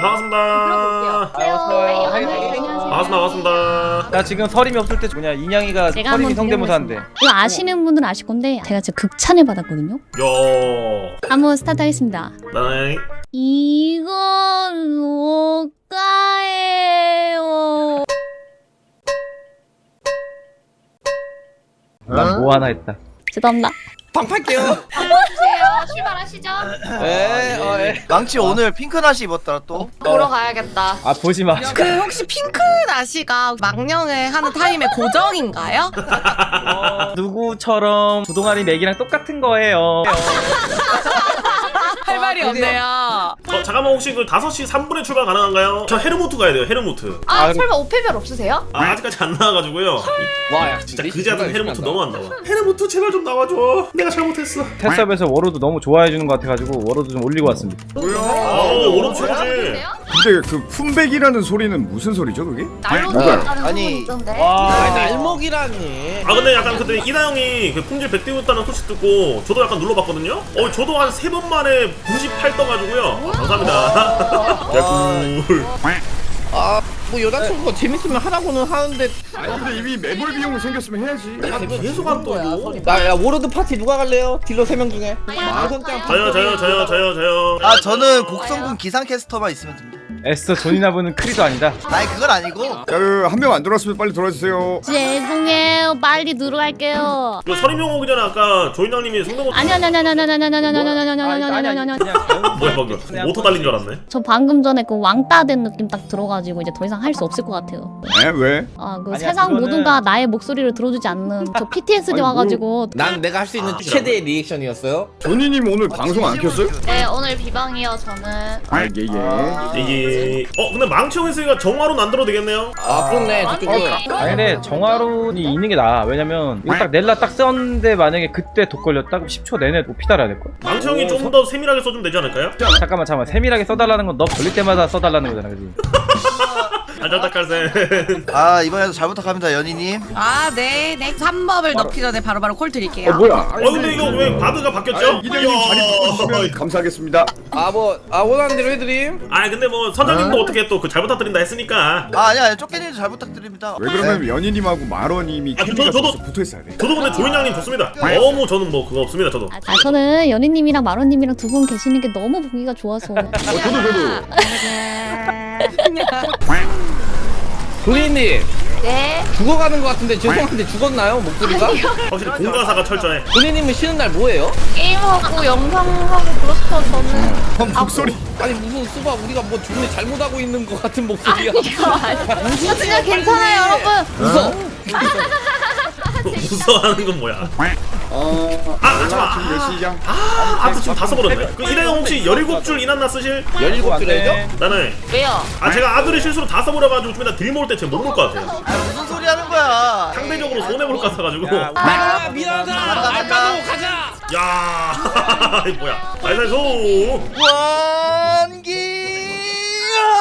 반갑습니다. 안녕하세요. 반갑습니다. 반갑습니다. 나 지금 서림이 없을 때 뭐냐 인양이가 제가 서림이 한번 성대모사인데 이거 아시는 분들은 아실 건데 제가 진짜 극찬을 받았거든요. 요. 한번 스타트 하겠습니다. 나이. 이건 뭐가예요? 난 뭐 하나 했다 죄송합니다. 방팔게요. 주세요. 출발하시죠. 에, 어, 에. 망치 오늘 핑크 나시 입었더라 또. 보러 가야겠다. 아 보지 마 그 혹시 핑크 나시가 망령을 하는 타임의 고정인가요? 누구처럼 부동아리 맥이랑 똑같은 거예요 할 말이 없네요. 어, 잠깐만 혹시 그 5시 3분에 출발 가능한가요? 저 헤르모트 가야 돼요. 헤르모트. 아, 아, 설마 오페별 없으세요? 아, 아직까지 안 나와가지고요. 와, 야, 진짜 그지 같은 헤르모트 너무 안 나와. 헤르모트 제발 좀 나와줘. 내가 잘못했어. 테스업에서 워로드 너무 좋아해 주는 것 같아가지고 워로드 좀 올리고 왔습니다 아우 오른 최고지. 그래요? 근데 그 품백이라는 소리는 무슨 소리죠 그게? 날로 누가요? 다른 아니. 소문이 있던데. 아, 와 날먹이라니. 아 근데 약간 그때 이나 형이 그 품질 100 띄웠다는 소식 듣고 저도 약간 눌러봤거든요. 어 저도 한 세 번 만에 98 떠가지고요. 아, 감사합니다. 개꿀. 아, 뭐 여자친구가 재밌으면 하라고는 하는데. 아니 근데 이미 매몰 비용 생겼으면 해야지. 계속 안 떠요. 나, 야, 워로드 파티 누가 갈래요? 딜러 3명 중에. 마선장 저요 저요 저요 저요 저요. 아 저는 곡성군 기상캐스터만 있으면 됩니다. 애써 존이나부는 크리도 아니다 아니 그건 아니고. 자한 명안 들어왔으면 빨리 들어와주세요. 죄송해요. 빨리 들어갈게요. 그 서림 형 오기 전에 아까 조인장님이 성대모사 아니 아니 아니 아니 아니 아니 아니 아니 아니 아니 아니 아니 아니 아니 아니 아니 뭐야 방금 모터 달린 줄 알았네. 저 방금 전에 그 왕따 된 느낌 딱 들어가지고 이제 더 이상 할 수 없을 것 같아요. 에 왜? 아 그 아니야, 세상 그거는- 모든가 나의 목소리를 들어주지 않는 저 PTSD 아니, 와가지고 난 내가 할 수 있는 최대의 리액션이었어요. 조니님 오늘 방송 안 켰어요? 네, 오늘 비방이요, 저는. 아 예예. 이게 어 근데 망치 형 했으니까 정화로 안 들어도 되겠네요. 아, 그렇네. 저쪽은. 아니 근데 정화론이 있는 게 나아 왜냐면 이거 딱 넬라 딱 썼는데 만약에 그때 독 걸렸다 그럼 10초 내내 못 피달아야 될걸? 망치 형이 좀 더 세밀하게 써주면 되지 않을까요? 잠깐만 잠깐만 세밀하게 써달라는 건 너 걸릴 때마다 써달라는 거잖아 그지? 알잘딱깔센. 아 이번에도 잘 부탁합니다 연희님. 아, 네, 네. 3법을 넣기 전에 바로바로 콜 드릴게요. 어 뭐야? 어 근데 이거 왜 바드가 바뀌었죠? 이장님 자리 바꿔주시면 감사하겠습니다. 아, 뭐, 아, 원하는 대로 해드림. 아 근데 뭐 선장님도 어떻게 또 그 잘 부탁드린다 했으니까 아 아니야 아니, 쫓겨님도 잘 부탁드립니다. 왜 그러면 연희님하고 마로님이 아, 케미가 저도- 좋아서 붙어 있어야 돼. 저도 근데 조인장님 좋습니다. 너무 저는 뭐 그거 없습니다 저도. 아 저는 연희님이랑 마로님이랑 두 분 계시는 게 너무 보기가 좋아서 어 저도 저도. 도니님, 네. 죽어가는 것 같은데 죄송한데 죽었나요? 목소리가? 확실히 공가사가 철저해. 도니님은 쉬는 날 뭐예요? 게임하고 영상하고 그렇죠, 저는. 형 목소리. 아니, 무슨 수바 우리가 뭐 준비 잘못하고 있는 것 같은 목소리야. 아, 진짜 괜찮아요, 여러분. 웃어. 무서워하는 건 뭐야? 어. 아 지금 잠깐. 몇 시냐? 아 아트 지금 다 써버렸네. 그 이래 형 혹시 17줄 이난나 쓰실? 17줄이죠? 나는 왜요? 아 제가 아들의 실수로 다 써버려가지고 좀 이따 딜 모을 때 제가 못볼 것 같아요. 아 무슨 소리 하는 거야? 상대적으로 손해 볼 것 같아가지고. 말아 미안하다. 간다, 간다. 알바도 가자. 야, 이 뭐야? 날살소. 원기.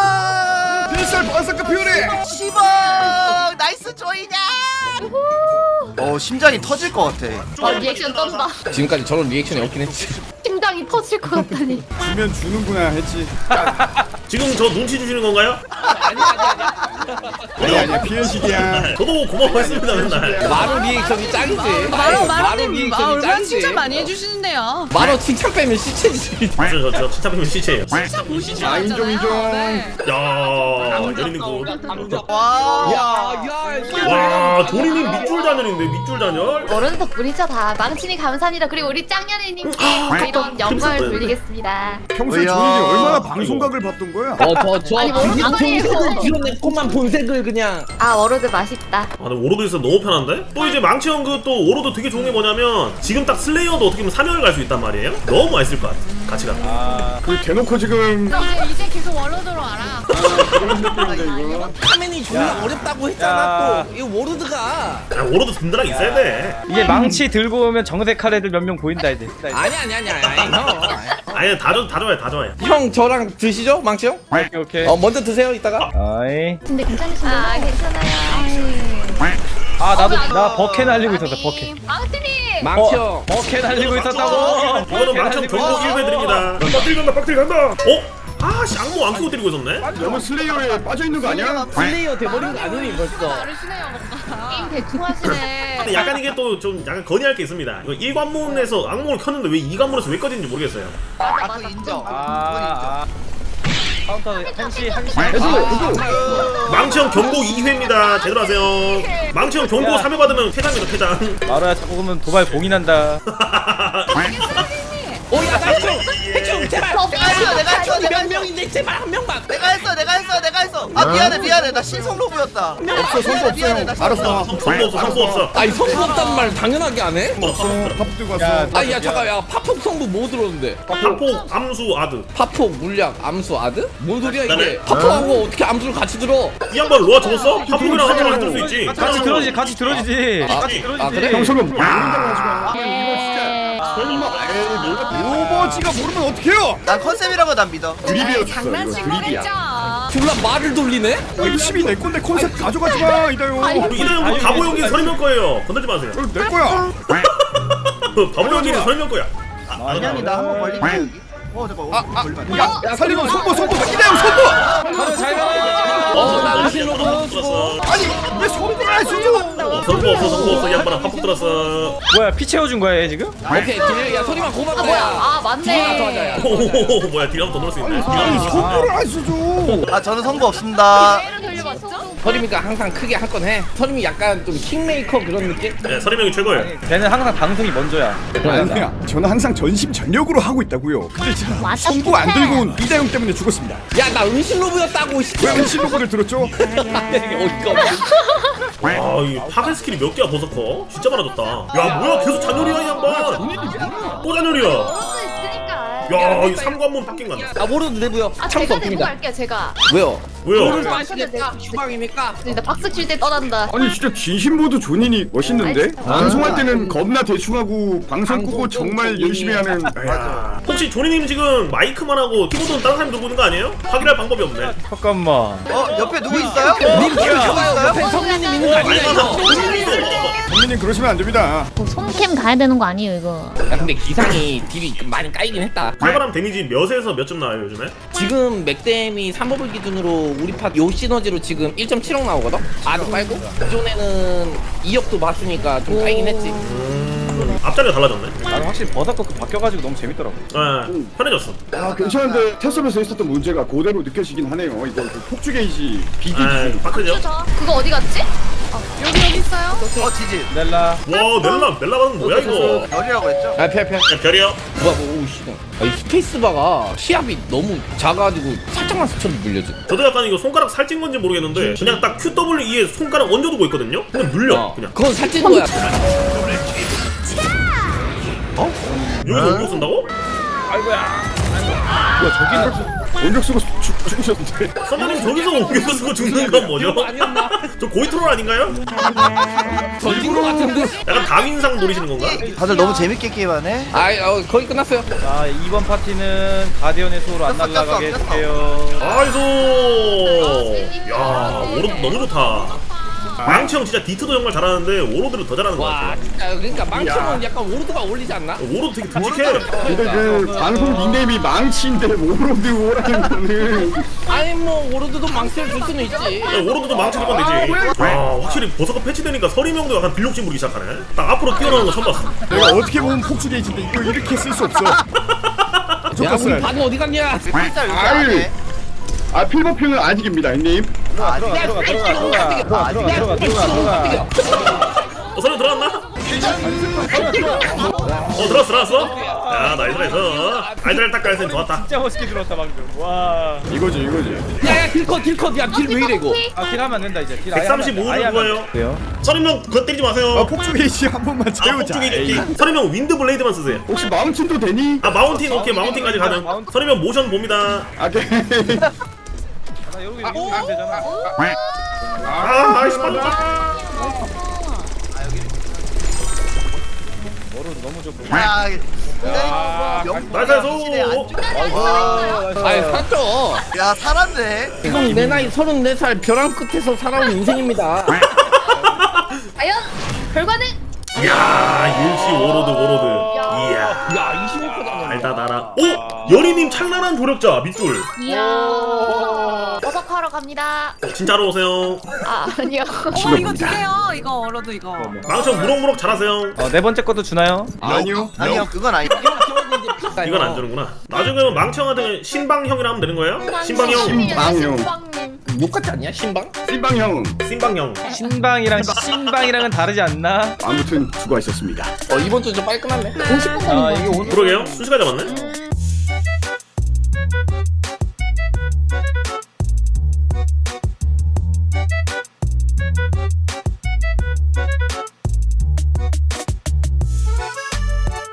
아! 필살 바삭카 피오레. 시방 나이스 조이냐. 어 심장이 터질 것 같아. 어, 리액션 떤다. 지금까지 저런 리액션이 없긴 했지. 심장이 터질 것 같다니. 주면 주는구나 했지. 지금 저 눈치 주시는 건가요? 아니 아니야 피해식이야. 저도 고마워했습니다 맨날. 마루 리액션이 짱이지. 마로, 마루 마로님, 아, 리액션이 얼마나 짱이지. 칭찬 많이 해주시는데요. 마루 칭찬 빼면 시체지. 저, 저, 저 칭찬이면 시체예요. 보시죠. 아, 인정, 인정. 야, 연인님 고. 와. 야, 야, 와, 조리님 밑줄 잔열인데 밑줄 잔열? 어른 덕분이죠, 다. 망치니 감사합니다. 그리고 우리 짱년이님께 이런 영광을 돌리겠습니다. 평소에 어이야. 조니님 얼마나 방송각을 봤던 거야? 어, 저, 저, 아니, 뭐, 본색을. 드러냈고만 본색을 그냥. 아, 워로드 맛있다. 아, 근데 오로드 있어 너무 편한데? 또 이제 망치형 그또 오로드 되게 좋은 게 뭐냐면 지금 딱 슬레이어도 어떻게 보면 3연을 갈 수 있단 말이에요? 너무 맛있을 것 같아. 같이 가. 아 그 대놓고 지금 이제, 이제 계속 원로드로 알아. 그런 느낌인데 이거. 카멘이 존나 야. 어렵다고 했잖아, 야. 또. 이거 워르드가. 아, 오로드 든든하게 있어야 돼. 이제 망치 들고 오면 정색할 애들 몇 명 보인다 이제 아니, 아니, 아니, 아니, 아니, 형. 아니, 다, 좋, 다 좋아해, 다 좋아해. 형, 저랑 드시죠, 망치 형? 오케이 오케이 어, 먼저 드세요, 이따가. 아이 근데 괜찮으신가요? 아, 괜찮아요. 아 나도 나 버켓 날리고 있었어 버켓 망치님! 망치 어, 형. 버켓 날리고 있었다고 이거는 망청 있었어. 1배 드립니다. 빡딜 간다, 빡딜 간다. 어? 아씨 악몽 안 끄고 때리고 있었네? 너무 슬레이어에 빠져 있는 거 아니야? 플레이어 돼버린 거 아니니 벌써? 게임 대충 하시네. 근데 약간 이게 또 좀 약간 건의할 게 있습니다. 이거 1관문에서 악몽을 켰는데 왜 2관문에서 왜 꺼진지 모르겠어요. 아 그거 인정. 아, 아. 카운터 한시 한시 망치형 경고 2회입니다. 제대로 하세요. 망치형 경고 야. 3회 받으면 퇴장입니다 퇴장. 마루야 자꾸 보면 도발 봉인한다. 오야 나이스 제발 내가 했어 내가 했어 내가 몇 했어. 명인데 제발 한 명만. 내가 했어 내가 했어 내가 했어. 아 미안해 미안해. 나 신성 로브였다. 없어 선수 미안해 나 없어요. 알았어. 성부 없어 성부 없어. 아니 성부 없다는 말 당연하게 안 해? 없어. 밥 들고 야, 왔어. 아니 야 잠깐 야 파폭 성부 뭐 들었는데? 파폭 암수 아드. 파폭 물약 암수 아드? 뭔 소리야 이게? 나는- 파폭하고 어떻게 암수를 같이 들어? 이 양반 로아 적었어? 파폭이랑 한번 할수 있지 같이 들어지지 같이 들어지지 아, 같이 들어지지. 아, 그래? 형 설마 모 몰라. 오버지가 모르면 어떡해요? 난 컨셉이라고 난 믿어 드립이었어. 이거 드립이야. 졸라 말을 돌리네? 아, 10이 내 건데 컨셉 가져가지 마 이다요. 이다영 바보 연기 설명 거예요 건들지 마세요 이거 내 거야. 바보 연기는 설명 거야 안녕히 나한번 걸릴게 여기 어 잠깐 어, 걸리면 안 돼. 야, 야 살리고 손보 손보 이다요 손보. 마루 잘가 어, 나 의실로 들었어 아니 왜 손보를 안 써줘? 어, 성부 없어 성부 없어 이 양반아 파폭 들었어 뭐야 피 채워준 거야 얘 지금? 오케이 딜, 야 소리만 아 고맙다 뭐야? 야아딜 하나 더 하자 야 맞네. 오 뭐야 딜 한번 더 넣을 수 있네 아니 손보를 안 써줘. 아 저는 성부 없습니다 돌려봤죠? 서림이가 항상 크게 할건 해. 서림이 약간 좀 킹메이커 그런 느낌? 네 서림 형이 최고예요 걔는 항상 방송이 먼저야 아니야. 저는 항상 전심 전력으로 하고 있다고요. 근데 지금 맞아, 손보 안 들고 온 이다영 때문에 죽었습니다. 야, 나 은신 로브였다고, 씨. 왜 은신 로고를 들었죠? 이게 어이가 없네. 아이 파괴 스킬이 몇 개야 버서커? 진짜 많아졌다. 야 뭐야 계속 잔열이야 이 양반. 또 잔열이야. 야 이 삼관문 바뀐 거야 아, 모르도 내고요. 아 참수 제가 내고 없습니다. 갈게요 제가. 왜요? 왜요? 물을 마시겠다. 휴방입니까? 진짜 박수 칠 때 떠난다. 아니 진짜 진심 모드 존인이 멋있는데 방송할 때는 겁나 대충하고 방송 끄고 정말 열심히 하는 야, 혹시 조니님 지금 마이크만 하고 키보드는 다른 사람이 들고 있는 거 아니에요? 확인할 방법이 없네 잠깐만 어 옆에 누구 있어요? 님 옆에 기분 누구. 있어요? 옆에 성민님 있는 거 아니 아니야, 맞아 이거? 선배님 그러시면 안 됩니다 뭐 손캠 가야 되는 거 아니에요 이거 야, 근데 기상이 딜이 많이 까이긴 했다. 칼바람 데미지 몇에서 몇 점 나와요 요즘에? 지금 맥댐이 3버블 기준으로 우리 팟 요 시너지로 지금 1.7억 나오거든? 아드 빨고? 기존에는 2억도 봤으니까 좀 까이긴 했지. 음, 앞자리가 달라졌네 나는 확실히 버섯거 바뀌어가지고 너무 재밌더라고 네, 편해졌어 아 괜찮은데 테스업에서 있었던 문제가 그대로 느껴지긴 하네요 이거 그 폭주 게이지 비기 아 기준 바크죠? 그거 어디 갔지? 여기 여기 있어요? 어 지지 넬라 와 넬라 넬라 받은 뭐야 이거 별이라고 했죠? 아, 펴, 펴. 야, 별이요? 뭐야, 뭐, 오우, 씨. 아, 이 스페이스바가 시압이 너무 작아가지고 살짝만 스쳐도 물려져. 저도 약간 이거 손가락 살찐 건지 모르겠는데 그냥 딱 QWE에 손가락 얹어두고 있거든요? 근데 물려 어, 그냥 그건 살찐 거야. 여기서 옮겨 쓴다고? 뭐야 저기는 원격 쓰고 죽, 죽으셨는데 선배님 저기서 옮겨 쓰고 죽는 건 뭐죠? 저 고이트롤 아닌가요? 던진 거 같은데? 약간 다윈상 노리시는 건가? 다들 너무 재밌게 게임하네 아, 어, 거의 끝났어요. 자 2번 파티는 가디언의 소로 안 날아가게 해주세요 아이소 야 오로드 너무 좋다 망치 형 진짜 디트도 정말 잘하는데 오로드를 더 잘하는 것 와, 같아 진짜 그러니까 망치는 약간 오르드가 어울리지 않나? 오로드 되게 듬직해. 근데 그 방송 닉네임이 망치인데 오로드 오라는 거는. 아니 뭐 오르드도 망치를 줄 수는 있지. 야, 오로드도 망치 두번 되지 아 확실히 버섯가 패치되니까 서리명도 약간 빌욕심 부리기 시작하네. 딱 앞으로 뛰어나오는 거 처음 봤어. 내가 어떻게 보면 폭주 게이지인데 이거 이렇게 쓸 수 없어. 야 우리 바드 어디 갔냐? 아유. 아 필버표는 아직입니다 아, 들어가 들어가 들어가 들어가 들어가 들어가 들어가 들어가 어 서리 들어갔나? 어 들어왔어 들어왔어 야 나이스 나이스 아이들 딱 깔았으니 좋았다 진짜 멋있게 들어왔다 방금 와 이거지 이거지 야야 딜컷 딜컷 야딜 왜 이래 이거? 아, 딜 하면 안 된다 이제. 딜 아예 하면 안 돼. 135는 아예 하면. 안 돼요. 서리명 그거 때리지 아 마세요 폭주 게이지 한 번만 아 채우자 폭죽이 에이. 좋지 서리명 윈드 블레이드만 쓰세요 혹시 마운틴도 되니? 아 마운틴 오케이 마운틴까지 가능 마운틴. 서리명 모션 봅니다 아오 하면 되잖아. 아 나이스 빠졌다 머리 너무 좋고. 야 아, 영 나이스 나이스 아니 살쪄. 야 살았네 지금 내 나이 34살 벼랑 끝에서 살아온 인생입니다. 과연 결과는 이야 일시 오로드 오로드 이야 야 25%잖아. 달다 달아. 오 여리님 찬란한 조력자 밑줄. 이야. 버섯하러 갑니다. 진짜로 오세요. 아 아니요. 어 이거 주세요. 이거 얼어도 이거. 망청 무럭무럭 잘하세요. 어, 네 번째 것도 주나요? 아니요. 아니요 그건 아니다 이건 안 주는구나. 나중에 망청한테 신방형이라 하면 되는 거예요? 신방형, 신방용. 신방님. 욕 같지 않냐 신방? 찐방형. 신방형. 신방이랑 신방이랑은 다르지 않나? 아무튼 수고하셨습니다. 어 이번 주좀 깔끔하네 50분 아 이게. 오늘 그러게요. 순식간에 잡았네.